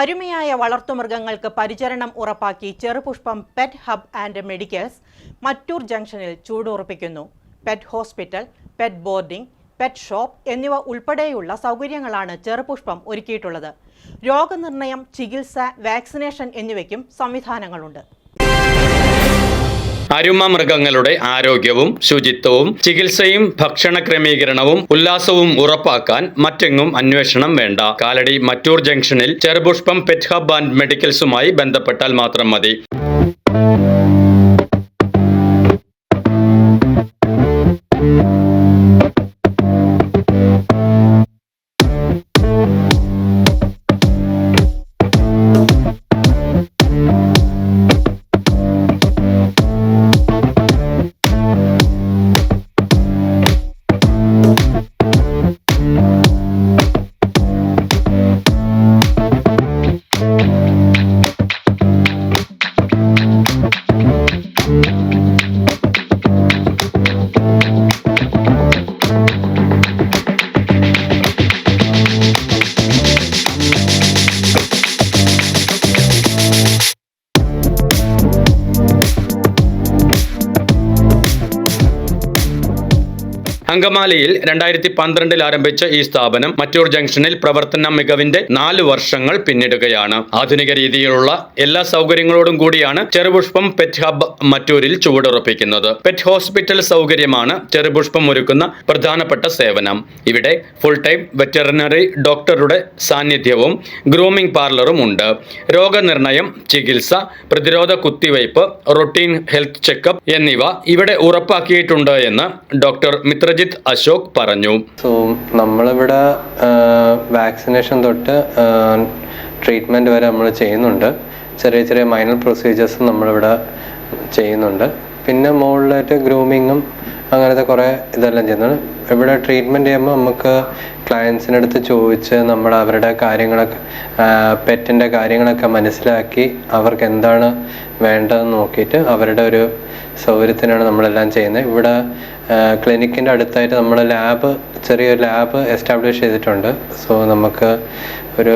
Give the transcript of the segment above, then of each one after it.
അരുമയായ വളർത്തുമൃഗങ്ങൾക്ക് പരിചരണം ഉറപ്പാക്കി Cherupushpam pet hub and medicals Mattoor ജംഗ്ഷനിൽ ചൂടുറപ്പിക്കുന്നു. Pet hospital pet boarding pet shop എന്നിവ ഉൾപ്പെടെയുള്ള സൗകര്യങ്ങളാണ് ചെറുപുഷ്പം ഒരുക്കിയിട്ടുള്ളത്. രോഗനിർണയം ചികിത്സ വാക്സിനേഷൻ എന്നിവയ്ക്കും സംവിധാനങ്ങളുണ്ട്. അരുമ മൃഗങ്ങളുടെ ആരോഗ്യവും ശുചിത്വവും ചികിത്സയും ഭക്ഷണ ക്രമീകരണവും ഉല്ലാസവും ഉറപ്പാക്കാൻ മറ്റെങ്ങും അന്വേഷണം വേണ്ട. കാലടി മറ്റൂർ ജംഗ്ഷനിൽ ചെറുപുഷ്പം പെറ്റ് ഹബ് ആൻഡ് മെഡിക്കൽസുമായി ബന്ധപ്പെട്ടാൽ മാത്രം മതി. അങ്കമാലിയിൽ രണ്ടായിരത്തി പന്ത്രണ്ടിൽ ആരംഭിച്ച ഈ സ്ഥാപനം മറ്റൂർ ജംഗ്ഷനിൽ പ്രവർത്തന മികവിന്റെ നാല് വർഷങ്ങൾ പിന്നിടുകയാണ്. ആധുനിക രീതിയിലുള്ള എല്ലാ സൗകര്യങ്ങളോടും കൂടിയാണ് ചെറുപുഷ്പം പെറ്റ് ഹബ് മറ്റൂരിൽ ചുവടുറപ്പിക്കുന്നത്. പെറ്റ് ഹോസ്പിറ്റൽ സൗകര്യമാണ് ചെറുപുഷ്പം ഒരുക്കുന്ന പ്രധാനപ്പെട്ട സേവനം. ഇവിടെ ഫുൾ ടൈം വെറ്ററിനറി ഡോക്ടറുടെ സാന്നിധ്യവും ഗ്രൂമിംഗ് പാർലറും ഉണ്ട്. രോഗനിർണയം ചികിത്സ പ്രതിരോധ കുത്തിവയ്പ് റൊട്ടീൻ ഹെൽത്ത് ചെക്കപ്പ് എന്നിവ ഇവിടെ ഉറപ്പാക്കിയിട്ടുണ്ട് എന്ന് ഡോക്ടർ മിത്രജിത്ത് അശോക് പറഞ്ഞു. സോ നമ്മളിവിടെ വാക്സിനേഷൻ തൊട്ട് ട്രീറ്റ്മെന്റ് വരെ നമ്മൾ ചെയ്യുന്നുണ്ട്. ചെറിയ ചെറിയ മൈനർ പ്രൊസീജിയേഴ്സും നമ്മളിവിടെ ചെയ്യുന്നുണ്ട്. പിന്നെ മുകളിലായിട്ട് ഗ്രൂമിങ്ങും അങ്ങനത്തെ കുറേ ഇതെല്ലാം ചെയ്യുന്നുണ്ട്. ഇവിടെ ട്രീറ്റ്മെന്റ് ചെയ്യുമ്പോൾ നമുക്ക് ക്ലയൻസിന്റെ അടുത്ത് ചോദിച്ച് നമ്മൾ അവരുടെ കാര്യങ്ങളൊക്കെ പെറ്റിന്റെ കാര്യങ്ങളൊക്കെ മനസ്സിലാക്കി അവർക്ക് എന്താണ് വേണ്ടതെന്ന് നോക്കിയിട്ട് അവരുടെ ഒരു സൗകര്യത്തിനാണ് നമ്മളെല്ലാം ചെയ്യുന്നത്. ഇവിടെ ക്ലിനിക്കിന്റെ അടുത്തായിട്ട് നമ്മൾ ലാബ് ചെറിയൊരു ലാബ് എസ്റ്റാബ്ലിഷ് ചെയ്തിട്ടുണ്ട്. സോ നമുക്ക് ഒരു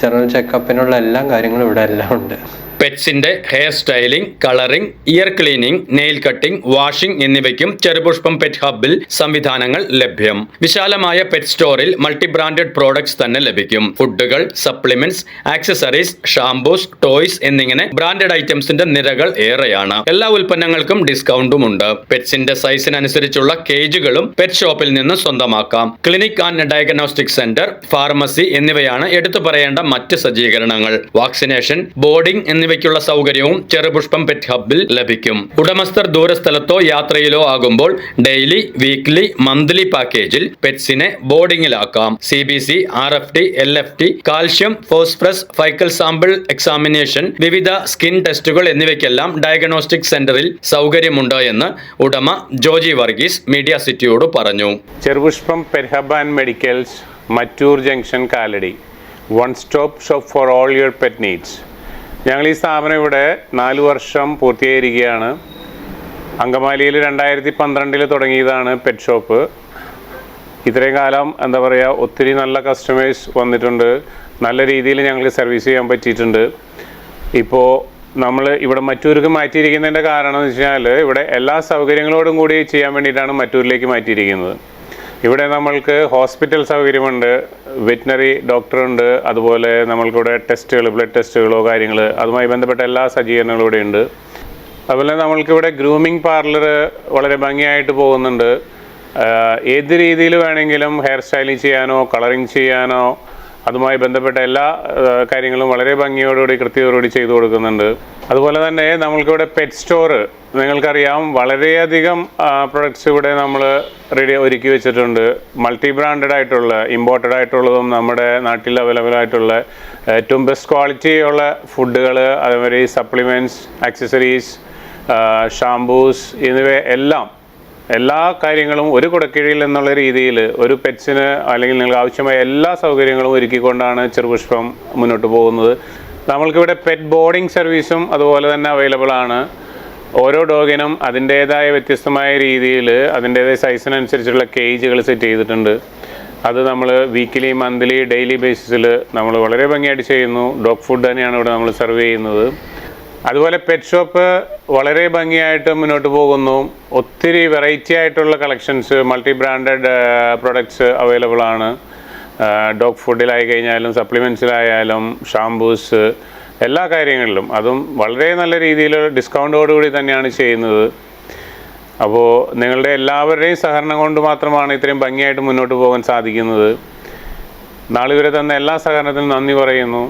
ജനറൽ ചെക്കപ്പിനുള്ള എല്ലാ കാര്യങ്ങളും ഇവിടെ എല്ലാം ഉണ്ട്. പെറ്റ്സിന്റെ hair styling colouring ear cleaning nail cutting washing എന്നിവയ്ക്കും ചെറുപുഷ്പം പെറ്റ് ഹബിൽ സംവിധാനങ്ങൾ ലഭ്യം. വിശാലമായ പെറ്റ് സ്റ്റോറിൽ മൾട്ടി ബ്രാൻഡഡ് പ്രോഡക്ട്സ് തന്നെ ലഭിക്കും. ഫുഡുകൾ സപ്ലിമെന്റ്സ് ആക്സസറീസ് ഷാംപൂസ് ടോയ്സ് എന്നിങ്ങനെ ബ്രാൻഡഡ് ഐറ്റംസിന്റെ നിരകൾ ഏറെയാണ്. എല്ലാ ഉൽപ്പന്നങ്ങൾക്കും ഡിസ്കൗണ്ടും ഉണ്ട്. പെറ്റ്സിന്റെ സൈസിനനുസരിച്ചുള്ള കേജുകളും പെറ്റ് ഷോപ്പിൽ നിന്ന് സ്വന്തമാക്കാം. Clinic and diagnostic centre pharmacy എന്നിവയാണ് എടുത്തു പറയേണ്ട മറ്റ് സജ്ജീകരണങ്ങൾ. വാക്സിനേഷൻ ബോർഡിംഗ് എന്നിവയ്ക്കുള്ള സൗകര്യവും ചെറുപുഷ്പം പെറ്റ് ഹബിൽ ലഭിക്കും. ഉടമസ്ഥർ ദൂരസ്ഥലത്തോ യാത്രയിലോ ആകുമ്പോൾ ഡെയിലി വീക്ക്ലി മന്ത്ലി പാക്കേജിൽ പെറ്റ്സിനെ ബോർഡിംഗിലാക്കാം C B C R F T L F T calcium phosphorus faecal sample examination വിവിധ സ്കിൻ ടെസ്റ്റുകൾ എന്നിവയ്ക്കെല്ലാം ഡയഗ്നോസ്റ്റിക് സെന്ററിൽ സൗകര്യമുണ്ട് എന്ന് ഉടമ ജോജി വർഗീസ് മീഡിയ സിറ്റിയോട് പറഞ്ഞു. Cherupushpam pet hub and medicals Mattoor junction Kalady one stop shop for all your pet needs ഞങ്ങൾ ഈ സ്ഥാപനം ഇവിടെ നാല് വർഷം പൂർത്തീകരിക്കുകയാണ്. അങ്കമാലിയിൽ രണ്ടായിരത്തി പന്ത്രണ്ടിൽ തുടങ്ങിയതാണ് പെറ്റ് ഷോപ്പ് ഇത്രയും കാലം എന്താ പറയുക ഒത്തിരി നല്ല കസ്റ്റമേഴ്സ് വന്നിട്ടുണ്ട്. നല്ല രീതിയിൽ ഞങ്ങൾക്ക് സർവീസ് ചെയ്യാൻ പറ്റിയിട്ടുണ്ട്. ഇപ്പോൾ നമ്മൾ ഇവിടെ മറ്റൂർക്ക് മാറ്റിയിരിക്കുന്നതിന്റെ കാരണം എന്ന് വെച്ചാൽ ഇവിടെ എല്ലാ സൗകര്യങ്ങളോടും കൂടി ചെയ്യാൻ വേണ്ടിയിട്ടാണ് മറ്റൂരിലേക്ക് മാറ്റിയിരിക്കുന്നത്. ഇവിടെ നമ്മൾക്ക് ഹോസ്പിറ്റൽ സൗകര്യമുണ്ട്. വെറ്റിനറി ഡോക്ടറുണ്ട് അതുപോലെ നമ്മൾക്കിവിടെ ടെസ്റ്റുകൾ ബ്ലഡ് ടെസ്റ്റുകളോ കാര്യങ്ങൾ അതുമായി ബന്ധപ്പെട്ട എല്ലാ സജ്ജീകരണങ്ങളും ഇവിടെ ഉണ്ട്. അതുപോലെ നമ്മൾക്കിവിടെ ഗ്രൂമിംഗ് പാർലർ വളരെ ഭംഗിയായിട്ട് പോകുന്നുണ്ട്. ഏത് രീതിയിൽ വേണമെങ്കിലും ഹെയർ സ്റ്റൈലിംഗ് ചെയ്യാനോ കളറിങ് ചെയ്യാനോ അതുമായി ബന്ധപ്പെട്ട എല്ലാ കാര്യങ്ങളും വളരെ ഭംഗിയോടുകൂടി കൃത്യതയോടുകൂടി ചെയ്തു കൊടുക്കുന്നുണ്ട്. അതുപോലെ തന്നെ നമ്മൾക്കിവിടെ പെറ്റ് സ്റ്റോർ നിങ്ങൾക്കറിയാം വളരെയധികം പ്രൊഡക്ട്സ് ഇവിടെ നമ്മൾ റെഡി ഒരുക്കി വെച്ചിട്ടുണ്ട്. മൾട്ടി ബ്രാൻഡഡ് ആയിട്ടുള്ള ഇമ്പോർട്ടഡ് ആയിട്ടുള്ളതും നമ്മുടെ നാട്ടിൽ അവൈലബിൾ ആയിട്ടുള്ള ഏറ്റവും ബെസ്റ്റ് ക്വാളിറ്റി ഉള്ള ഫുഡുകൾ അതേമാതിരി സപ്ലിമെന്റ്സ് ആക്സസറീസ് ഷാംപൂസ് എന്നിവ എല്ലാം എല്ലാ കാര്യങ്ങളും ഒരു കുടക്കീഴിൽ എന്നുള്ള രീതിയിൽ ഒരു പെറ്റ്സിന് അല്ലെങ്കിൽ നിങ്ങൾക്ക് ആവശ്യമായ എല്ലാ സൗകര്യങ്ങളും ഒരുക്കിക്കൊണ്ടാണ് ചെറുപുഷ്പം മുന്നോട്ട് പോകുന്നത്. നമ്മൾക്കിവിടെ പെറ്റ് ബോർഡിംഗ് സർവീസും അതുപോലെ തന്നെ അവൈലബിൾ ആണ്. ഓരോ ഡോഗിനും അതിന്റേതായ വ്യത്യസ്തമായ രീതിയിൽ അതിന്റേതായ സൈസിനനുസരിച്ചുള്ള കേജുകൾ സെറ്റ് ചെയ്തിട്ടുണ്ട്. അത് നമ്മൾ വീക്കിലി മന്ത്ലി ഡെയിലി ബേസിസിൽ നമ്മൾ വളരെ ഭംഗിയായിട്ട് ചെയ്യുന്നു. ഡോഗ് ഫുഡ് തന്നെയാണ് ഇവിടെ നമ്മൾ സെർവ് ചെയ്യുന്നത്. അതുപോലെ പെറ്റ് ഷോപ്പ് വളരെ ഭംഗിയായിട്ട് മുന്നോട്ട് പോകുന്നു. ഒത്തിരി വെറൈറ്റി ആയിട്ടുള്ള collections multi branded products available ആണ്. ഡോഗ് ഫുഡിലായി കഴിഞ്ഞാലും സപ്ലിമെൻസിലായാലും ഷാംപൂസ് എല്ലാ കാര്യങ്ങളിലും. അതും വളരെ നല്ല രീതിയിൽ ഡിസ്കൗണ്ടോടുകൂടി തന്നെയാണ് ചെയ്യുന്നത്. അപ്പോൾ നിങ്ങളുടെ എല്ലാവരുടെയും സഹകരണം കൊണ്ട് മാത്രമാണ് ഇത്രയും ഭംഗിയായിട്ട് മുന്നോട്ട് പോകാൻ സാധിക്കുന്നത്. നാളിവരെ തന്ന എല്ലാ സഹകരണത്തിനും നന്ദി പറയുന്നു.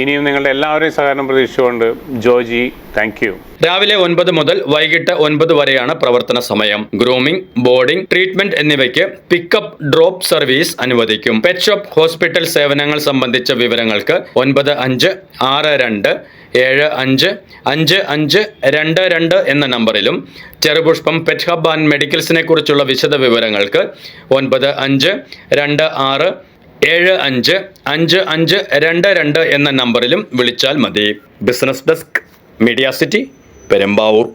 ഇനിയും നിങ്ങളുടെ എല്ലാവരെയും സഹകരണം പ്രതീക്ഷിച്ചുകൊണ്ട് ജോജി താങ്ക് രാവിലെ ഒൻപത് മുതൽ വൈകിട്ട് ഒൻപത് വരെയാണ് പ്രവർത്തന സമയം. ഗ്രൂമിംഗ് ബോർഡിംഗ് ട്രീറ്റ്മെന്റ് എന്നിവയ്ക്ക് പിക്കപ്പ് ഡ്രോപ്പ് സർവീസ് അനുവദിക്കും. പെറ്റ് ഷോപ്പ് ഹോസ്പിറ്റൽ സേവനങ്ങൾ സംബന്ധിച്ച വിവരങ്ങൾക്ക് ഒൻപത് അഞ്ച് ആറ് രണ്ട് ഏഴ് അഞ്ച് അഞ്ച് അഞ്ച് രണ്ട് രണ്ട് എന്ന നമ്പറിലും ചെറുപുഷ്പം പെറ്റ് ഹബ് ആൻഡ് മെഡിക്കൽസിനെ കുറിച്ചുള്ള വിശദ വിവരങ്ങൾക്ക് ഒൻപത് അഞ്ച് രണ്ട് ആറ് ഏഴ് അഞ്ച് അഞ്ച് അഞ്ച് രണ്ട് രണ്ട് എന്ന നമ്പറിലും വിളിച്ചാൽ മതി. Business desk media city Perumbavoor.